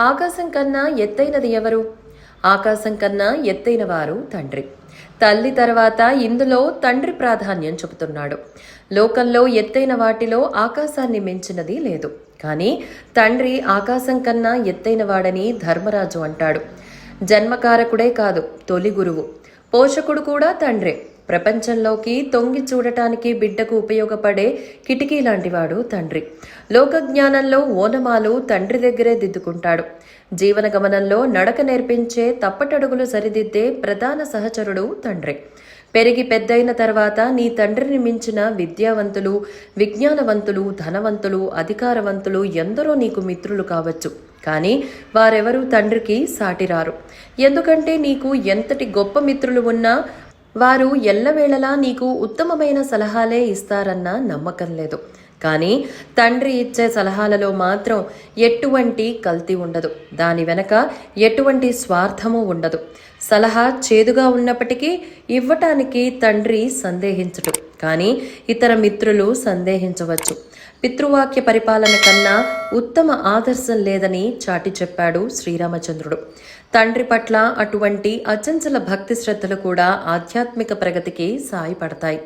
ఆకాశం కన్నా ఎత్తైనది ఎవరు? ఆకాశం కన్నా ఎత్తైన వారు తండ్రి. తల్లి తర్వాత ఇందులో తండ్రి ప్రాధాన్యం చెబుతున్నాడు. లోకంలో ఎత్తైన వాటిలో ఆకాశాన్ని మించినది లేదు. కానీ తండ్రి ఆకాశం కన్నా ఎత్తైన వాడని ధర్మరాజు అంటాడు. జన్మకారకుడే కాదు తొలి గురువు. పోషకుడు కూడా తండ్రే. ప్రపంచంలోకి తొంగి చూడటానికి బిడ్డకు ఉపయోగపడే కిటికీ లాంటివాడు తండ్రి. లోకజ్ఞానంలో ఓనమాలు తండ్రి దగ్గరే దిద్దుకుంటాడు. జీవన గమనంలో నడక నేర్పించే తప్పటడుగులు సరిదిద్దే ప్రధాన సహచరుడు తండ్రి. పెరిగి పెద్దయిన తర్వాత నీ తండ్రిని మించిన విద్యావంతులు విజ్ఞానవంతులు ధనవంతులు అధికారవంతులు ఎందరో నీకు మిత్రులు కావచ్చు. కానీ వారెవరూ తండ్రికి సాటిరారు. ఎందుకంటే నీకు ఎంతటి గొప్ప మిత్రులు ఉన్నా వారు ఎల్లవేళలా నీకు ఉత్తమమైన సలహాలే ఇస్తారన్న నమ్మకం లేదు. కానీ తండ్రి ఇచ్చే సలహాలలో మాత్రం ఎటువంటి కల్తీ ఉండదు. దాని వెనక ఎటువంటి స్వార్థము ఉండదు. సలహా చేదుగా ఉన్నప్పటికీ ఇవ్వటానికి తండ్రి సందేహించడు. కానీ ఇతర మిత్రులు సందేహించవచ్చు. పితృవాక్య పరిపాలన కన్నా ఉత్తమ ఆదర్శం లేదని చాటి చెప్పాడు శ్రీరామచంద్రుడు. తండ్రి పట్ల అటువంటి అచంచల భక్తి శ్రద్ధలు కూడా ఆధ్యాత్మిక ప్రగతికి సాయపడతాయి.